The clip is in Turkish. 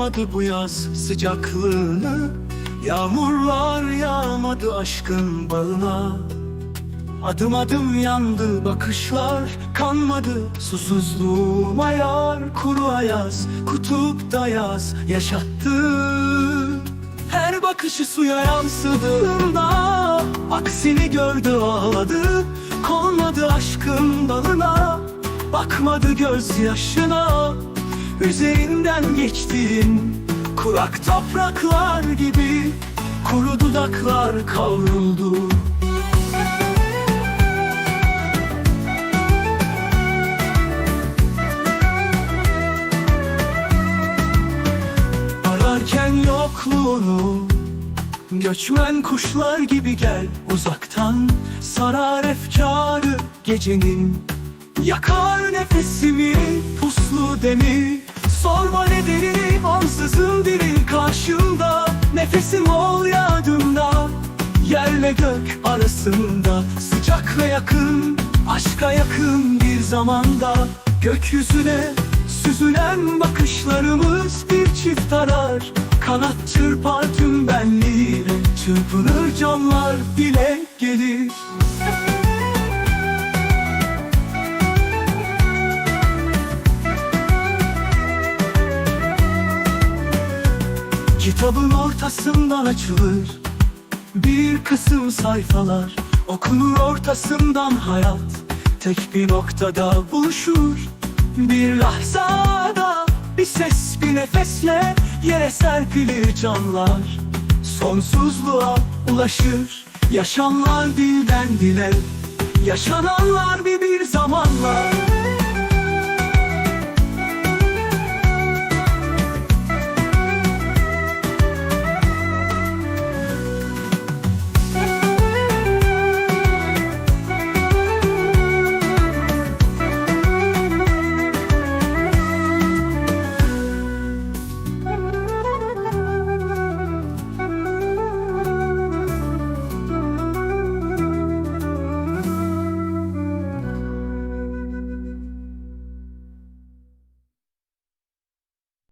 alamadı bu yaz sıcaklığını Yağmurlar yağmadı aşkın bağına. Adım adım yandı bakışlar Kanmadı susuzluğuma yar Kuru ayaz kutupta yaz yaşattı. Her bakışı suya yansıdığında Aksini gördü ağladı. Konmadı aşkın dalına Bakmadı gözyaşına Üzerinden geçtin Kurak topraklar gibi Kuru dudaklar kavruldu. Ararken yokluğunu Göçmen kuşlar gibi gel uzaktan Sarar efkarı gecenin. Yakar nefesimi puslu demir arasında Sıcak ve yakın Aşka yakın bir zamanda Gökyüzüne süzülen bakışlarımız bir çift arar Kanat çırpar tüm benliği Çırpınır canlar dile gelir. Kitabın ortasından açılır Bir kısım sayfalar Okunur ortasından hayat. Tek bir noktada buluşur Bir lahzada. Bir ses bir nefesle Yere serpilir canlar. Sonsuzluğa ulaşır Yaşanlar dilden dile. Yaşananlar bir bir zamanlar